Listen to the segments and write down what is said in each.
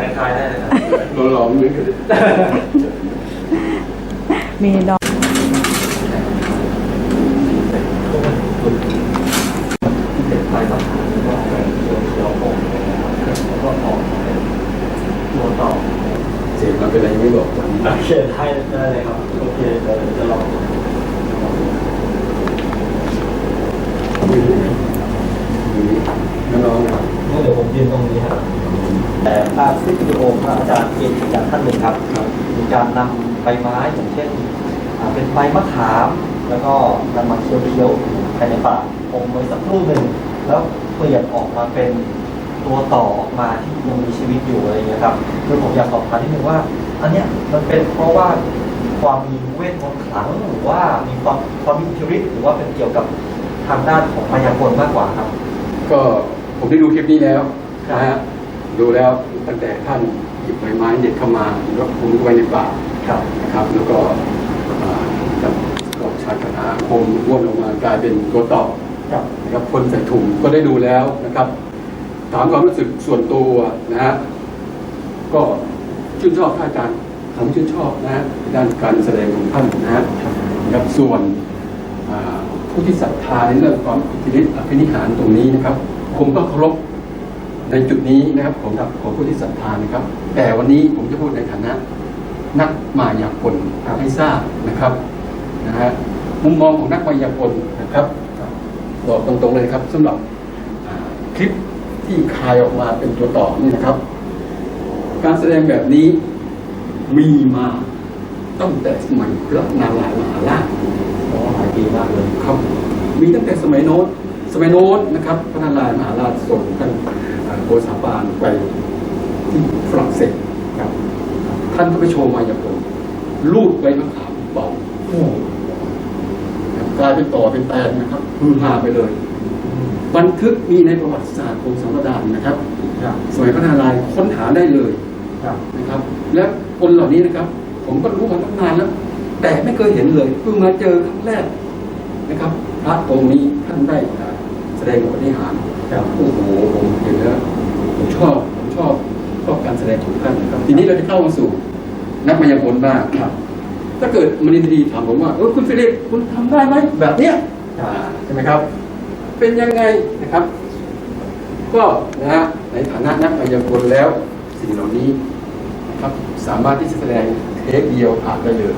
คล้ายๆได้เลยครับเราลองนึกกันมีน้องถามว่าตัวเขียวผมแล้วก็ออกมาเป็นอเสียงมันเป็นอะไรไม่บอกโอเคได้ได้เลยครับ โอเคเดี๋ยวจะลองน้องๆนะครับเดี๋ยวผมยืนตรงนี้ครับ แต่ภาพคลิปวิดีโอพระอาจารย์เกจิอาจารย์ท่านหนึ่งครับมีการนำใบไม้อย่างเช่นเป็นใบมะขาม แล้วก็นำมาเคี้ยวๆภายในปากคงไว้สักครู่หนึ่งแล้วเปลี่ยนออกมาเป็นตัวต่อออกมาที่ยังมีชีวิตอยู่อะไรอย่างเงี้ยครับคือผมอยากสอบถามนิดนึงว่า อันเนี้ยมันเป็นเพราะว่าความมีเวทมนต์ขลังหรือว่ามีความความมีอิทธิฤทธิ์หรือว่าเป็นเกี่ยวกับทางด้านของมายากลมากกว่าครับ ก็ผมได้ดูคลิปนี้แล้วนะฮะ ดูแล้วตั้งแต่ท่านหยิบใบไม้เด็ดเข้ามาแล้วคุมไว้ในปากครับนะครับ แล้วก็อ่ากับกอกชาคาถาอาคมร่วนลงมากลายเป็นตัวต่อครับนะครับคนใส่ถุงก็ได้ดูแล้วนะครับ ถามความรู้สึกส่วนตัวนะฮะก็ชื่นชอบท่านอาจารย์ผมชื่นชอบนะฮะด้านการแสดงของท่านนะฮะนะครับส่วนอ่าผู้ที่ศรัทธาในเรื่องความอิทธิฤทธิ์อภินิหารตรงนี้นะครับ ผมก็เคารพ ในจุดนี้นะครับของของผู้ที่ศรัทธานะครับ แต่วันนี้ผมจะพูดในฐานะนักมายากลให้ทราบนะครับนะฮะมุมมองของนักมายากลนะครับบอกตรงๆเลยนะครับสำหรับอ่าคลิปที่คายออกมาเป็นตัวต่อนี่นะครับ การแสดงแบบนี้มีมาตั้งแต่สมัยพระนารายณ์มหาราชโอ้หลายปีมากเลยครับ มีตั้งแต่สมัยโน้น สมัยโน้นนะครับพระนารายณ์มหาราชส่งท่านอ่าโกษาปานไปที่ฝรั่งเศสครับท่านก็ไปโชว์มายากลลูดใบมะขามเป่าโอ้กลายเป็นต่อเป็นแตนนะครับฮือฮาไปเลย บันทึกมีในประวัติศาสตร์ของสังวดานนะครับครับสมัยพระนารายณ์ค้นหาได้เลยครับนะครับ และคนเหล่านี้นะครับ ผมก็รู้มาตั้งนานแล้ว แต่ไม่เคยเห็นเลยเพิ่งมาเจอครั้งแรกนะครับ พระองค์นี้ท่านได้แส ดงปฏิหารย์ครับโอ้โหผมเห็นแล้วผมชอบผมชอบชอบการแสดงของท่านครับ ทีนี้เราจะเข้ามาสู่ นักมายากลบ้างครับ ถ้าเกิดมณินดีถามผมว่าเออคุณฟิลิปคุณทำได้ไหมแบบเนี้ยครับใช่ไหมครับ เป็นยังไงนะครับ ก็นะฮะในฐานะนักมายากลแล้วสิ่งเหล่านี้นะครับ สามารถที่จะแสดงเทปเดียวผ่านได้เลย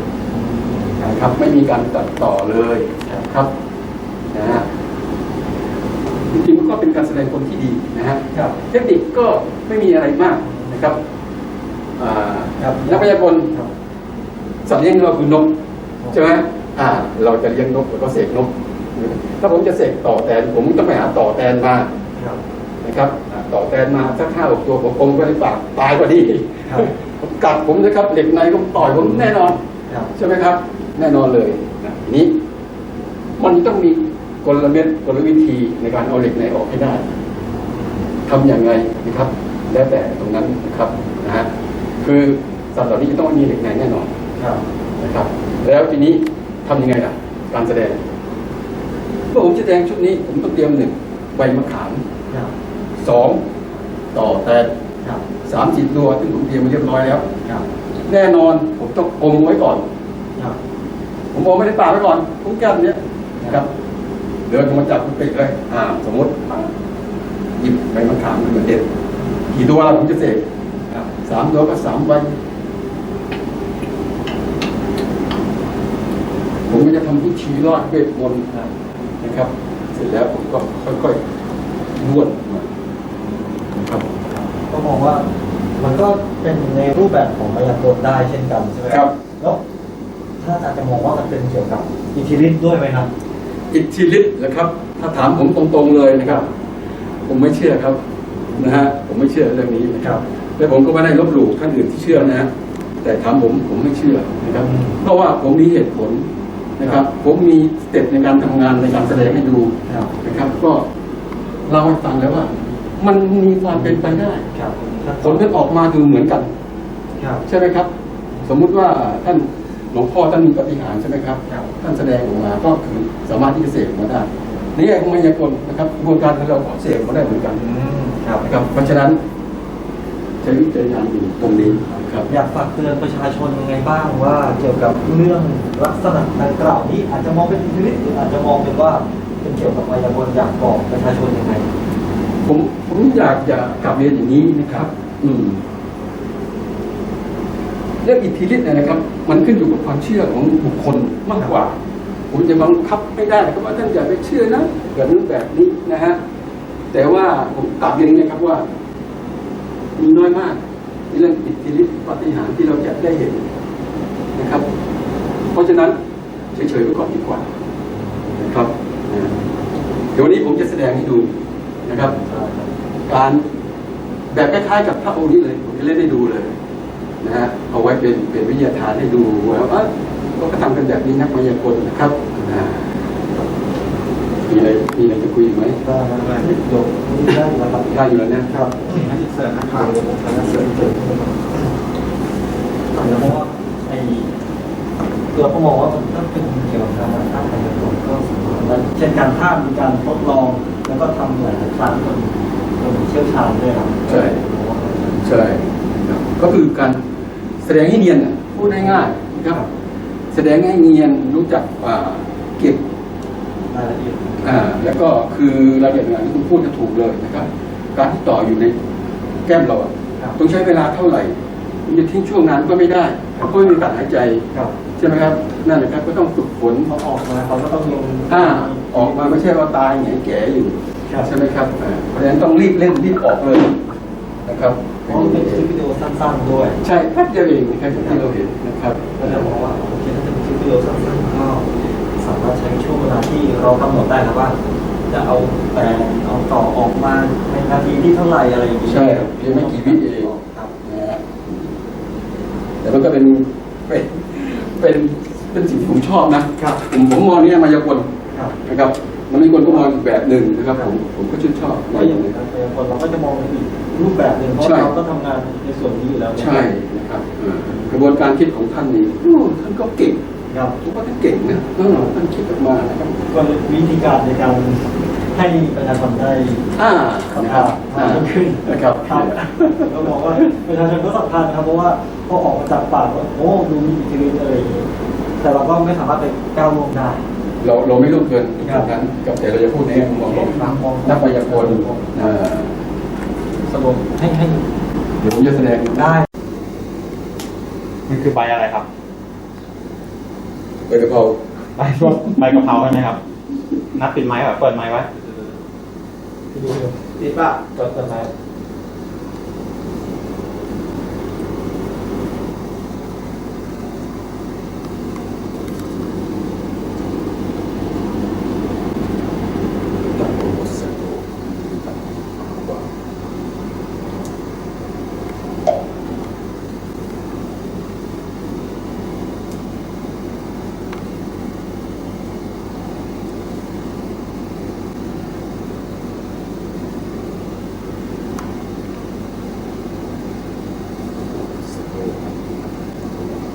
นะครับ ไม่มีการตัดต่อเลยนะครับนะฮะจริงๆมันก็ เป็นการแสดงคนที่ดีนะฮะครับเทคนิคก็ไม่มีอะไรมากนะครับอ่าครับนักพยากลครับสัตว์เลี้ยงเราคือนกใช่ไหมอ่าเราจะเลี้ยงนกแล้วก็เสกนก ถ้าผมจะเสกต่อแตนผมต้องไปหาต่อแตนมาครับนะครับอ่าต่อแตนมาสักห้าหกตัวผมคงไปในปากตายกว่าดีครับผมกัดผมนะครับเหล็กในก็ต่อยผมแน่นอนครับใช่ไหมครับ แน่นอนเลยนะทีนี้มันต้องมี กลเม็ดกลวิธีในการเอาเหล็กในออกให้ได้ทำอย่างไรนะครับ แล้วแต่ตรงนั้นนะครับนะฮะคือสัตว์เหล่านี้จะต้องมีเหล็กในแน่นอนครับนะครับ แล้วทีนี้ทำยังไงล่ะ การแสดงเมื่อผมจะแสดงชุดนี้ ผมต้องเตรียมหนึ่งใบมะขามครับสองต่อแตนครับสามสิบตัวซึ่งผมเตรียมมาเรียบร้อยแล้วครับแน่นอนผมต้องอมไว้ก่อนครับผมเอาไม่ได้ปากไว้ก่อนผมแก้มเนี้ยนะครับ เดินออกมาจากกุฏิเลย อ่า สมมติอ่าหยิบใบมะขามขึ้นมาเด็ดกี่ตัวเราผมจะเสกอ่าสามตัวก็สามใบผมก็จะทำพิธีรอดเวทมนต์นะครับ เสร็จแล้วผมก็ค่อยๆนวดมานะครับก็มองว่ามันก็เป็นในรูปแบบของมายากลได้เช่นกันใช่ไหมครับแล้วถ้าอาจารย์จะมองว่ามันเป็นเกี่ยวกับอิทธิฤทธิ์ด้วยไหมครับ อิทธิฤทธิ์นะครับ ถ้าถามผมตรงๆเลยนะครับ ผมไม่เชื่อครับนะฮะผมไม่เชื่อเรื่องนี้นะครับและผมก็ไม่ได้ลบหลู่ท่านอื่นที่เชื่อนะฮะแต่ถามผมผมไม่เชื่อนะครับอืมเพราะว่าผมมีเหตุผลนะครับ ผมมีสเต็ปในการทำงานในการแสดงให้ดูครับนะครับ ก็เล่าให้ฟังแล้วว่า มันมีความเป็นไปได้ครับผลที่ออกมาคือเหมือนกันครับใช่ไหมครับ สมมุติว่าท่าน หลวงพ่อท่านมีปฏิหารย์ใช่ไหมครับครับ ท่านแสดงออกมาก็คือสามารถที่จะเสกออกมาได้นี่ไอ้มายากลนะครับกระบวนการของเราก็เสกออกมาได้เหมือนกันอืมครับนะครับเพราะฉะนั้นฉะช้วิจารณญาณอยู่ตรงนี้ครับอยากฝากเตือนประชาชนยังไงบ้างว่าเกี่ยวกับเรื่องลักษณะดังกล่าวนี้อาจจะมองเป็นอิทธิฤทธิ์หรืออาจจะมองเป็นว่าเป็นเกี่ยวกับมายากลอยากบอกประชาชนยังไงผมผมอยากจะกลับเรียนอย่างนี้นะครับ อืมเรื่องอิทธิฤทธิ์นะครับ มันขึ้นอยู่กับความเชื่อของบุคคลมากกว่าผมจะบังคับไม่ได้ก็ว่าท่านอย่าไปเชื่อนะแบบนู้นแบบนี้นะฮะแต่ว่าผมกลับเรียนอย่างนี้นะครับว่า มีน้อยมากในเรื่องอิทธิฤทธิ์ปฏิหารที่เราจะได้เห็นนะครับ เพราะฉะนั้นเฉยๆไว้ก่อนดีกว่านะครับเดี๋ยววันนี้ผมจะแสดงให้ดูนะครับ การแบบคล้ายๆกับพระองค์นี้เลยผมจะเล่นให้ดูเลย นะฮะเอาไว้เป็นเป็นวิทยาทานให้ดูว่าเอ้ยเขาก็ทำกันแบบนี้นักมายากลนะครับอ่ามีอะไรมีอะไรจะคุยอีกไหมก็ยกนี้ได้แล้วครับได้อยู่แล้วนะครับนักศึกษานักข่าวเดี๋ยวผมทำนักเสริมเสริมขึ้นมาแล้วเพราะว่าไอ้ตัวก็มองว่ามันก็เป็นเกี่ยวกับการตั้งใจของก็สำคัญเช่นการภาพมีการทดลอง แล้วก็ทำหลายๆครั้งจนจนเชี่ยวชาญด้วยครับใช่ใช่ครับ ก็คือการแสดงให้เนียนน่ะพูดง่ายๆนะครับ แสดงให้เนียนรู้จักอ่าเก็บรายละเอียดอ่าแล้วก็คือรายละเอียดงานที่คุณพูดจะถูกเลยนะครับ การที่ต่ออยู่ในแก้มเราอะครับต้องใช้เวลาเท่าไหร่มันจะทิ้งช่วงนั้นก็ไม่ได้เพราะเขาไม่มีการหายใจครับใช่ไหมครับนั่นแหละครับก็ต้องฝึกฝนพอออกมาเขาก็ต้องลงอ่าออกมาไม่ใช่ว่าตายไงแก่อยู่ครับใช่ไหมครับอ่าเพราะฉะนั้นต้องรีบเล่นรีบออกเลย นะครับเพราะมันเป็นคลิปวิดีโอสั้นๆด้วย ใช่แป๊บเดียวเองนะครับที่เราเห็นนะครับก็จะมองว่าโอเคถ้าจะเป็นคลิปวิดีโอสั้นๆก็สามารถใช้ช่วงเวลาที่เรากำหนดได้ครับว่า จะเอาแต่เอาต่อออกมาในนาทีที่เท่าไหร่อะไรอย่างนี้ใช่ครับเพียงไม่กี่วิเองครับนะฮะแต่มันก็เป็นเป็นเป็นเป็นสิ่งที่ผมชอบนะครับผมผมมองเนี่ยมายากลครับนะครับ มันมีคนก็มองอีกแบบหนึ่งนะครับ ผมผมก็ชื่นชอบก็อย่างนั้นแต่คนเราก็จะมองในอีกรูปแบบหนึ่งเพราะใช่เราก็ทำงานในส่วนนี้อยู่แล้วใช่นะครับเอ่อกระบวนการคิดของท่านนี่โอ้ท่านก็เก่งครับผมว่าท่านเก่งนะเออท่านคิดออกมานะครับก็วิธีการในการให้ประชาชนได้อ่าสัมนะคผัรับสมากยิ่งขึ้นนะครับครับก็บอกว่าประชาชนก็สำคัญครับเพราะว่าพอออกมาจากปากว่าโอ้ดูมีอิทธิฤทธิ์อะไรอย่างนี้แต่เราก็ไม่สามารถไปก้าวล่วงได้ เราเราไม่ต้องเกินตรงนั้นกับแต่เราจะพูดในมุมมองของนักมายากลอ่าสรุปให้ให้เดี๋ยวผมจะแสดงได้มันคือใบอะไรครับใบกะเพราใบพวกใบกะเพราใช่ไหมครับ นับปิดไม้แบบเปิดไม้ไว้ดูดูดีป่ะจดกันไหม ตัดโปรโมชั่นตัดว่า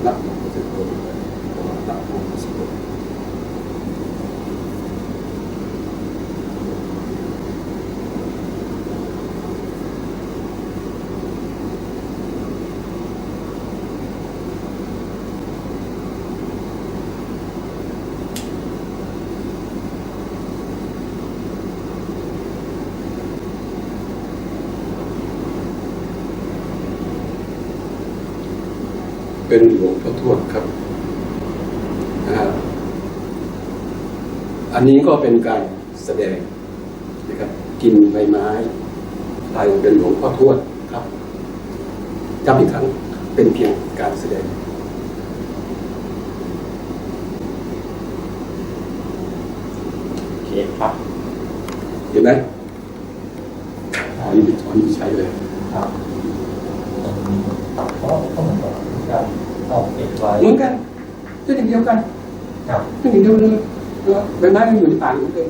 นักมันก็จะโดนนักมันก็จะโดน เป็นหลวงพ่อทวดครับนะฮะอันนี้ก็เป็นการแสดงนะครับ กินใบไม้ลายเป็นหลวงพ่อทวดครับจำอีกครั้งเป็นเพียงการแสดง โอเคครับ เห็นไหมอ๋อนี่อ๋อนี่ใช้เลย ครับเพราะต้องเหมือนกับ การออกเอกไว้เหมือนกันเรื่องเดียวกันครับเรื่องเดียวกันเลยใบไม้มันอยู่ในป่าเหมือนเดิม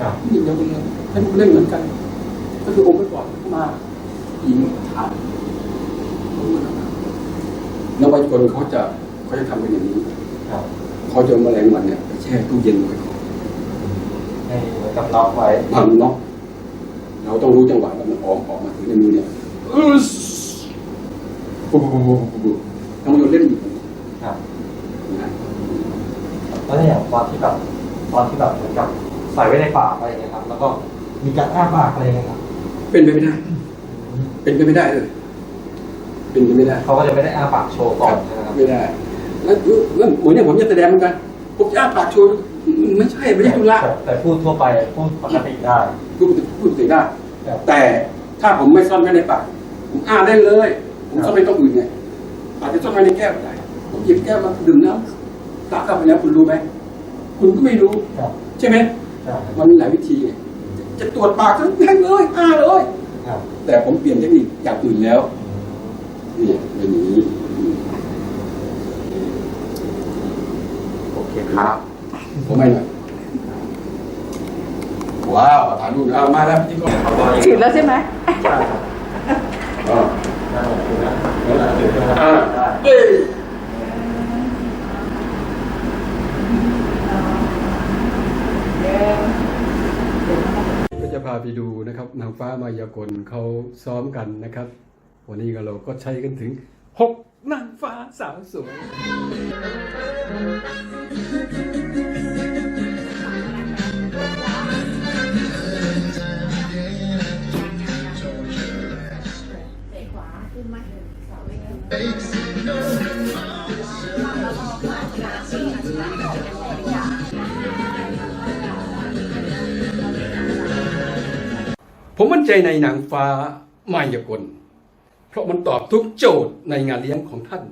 ครับเรื่องเดียวกันเลยให้มันเล่นเหมือนกัน ก็คือองค์ประกอบมาอิงฐานแล้วบางคนเขาจะเขาจะทำเป็นอย่างนี้ครับเขาจะเอาแมลงวันเนี่ยไปแช่ตู้เย็นไว้ก่อนให้เหมือนกับล็อกไว้พันเนาะเราต้องรู้จังหวะว่ามันออกออกมาถึงในมือเนี่ย อึ๊สปุ๊บปุ๊บปุ๊บปุ๊บปุ๊บน้องโยนเล่นอยู่ครับนะแล้วอย่างตอนที่แบบตอนที่แบบเหมือนกับใส่ไว้ในปากอะไรอย่างเงี้ยครับ แล้วก็มีการอ้าปากอะไรอย่างเงี้ยครับ เป็นไปไม่ได้ เป็นไปไม่ได้เลย เป็นไปไม่ได้เขาก็จะไม่ได้อ้าปากโชว์ก่อนใช่ไหมครับไม่ได้ แล้วแล้วเหมือนเนี่ยผมจะแสดงเหมือนกันผมจะอ้าปากโชว์ไม่ใช่ไม่ใช่ธุระแต่แต่พูดทั่วไปพูดปกติได้พูดพูดถึงได้ครับแต่ถ้าผมไม่ซ่อนไว้ในปากผมอ้าได้เลย ผมซ่อนไว้ตรงอื่นไงอาจจะซ่อนไว้ในแก้วก็ได้ผมหยิบแก้วมาดื่มน้ำตักเข้าไปแล้วคุณรู้ไหมคุณก็ไม่รู้ครับใช่ไหมใช่มันมีหลายวิธีไงจะตรวจปากทั้งแท่งเลยอ้าเลยครับแต่ผมเปลี่ยนเทคนิคอย่างอื่นแล้วเนี่ยเป็นอย่างนี้โอเคครับ ผมไม่หน่อยว้าวถ่ายรูปนะเอามาแล้วพี่ก็ฉีดแล้วใช่ไหมใช่ ก็จะพาไปดูนะครับนางฟ้ามายากลเขาซ้อมกันนะครับ วันนี้ก็เราก็ใช้กันถึงหกนางฟ้าสาวสวย ผมมั่นใจในนางฟ้ามายากล เพราะมันตอบทุกโจทย์ในงานเลี้ยงของท่าน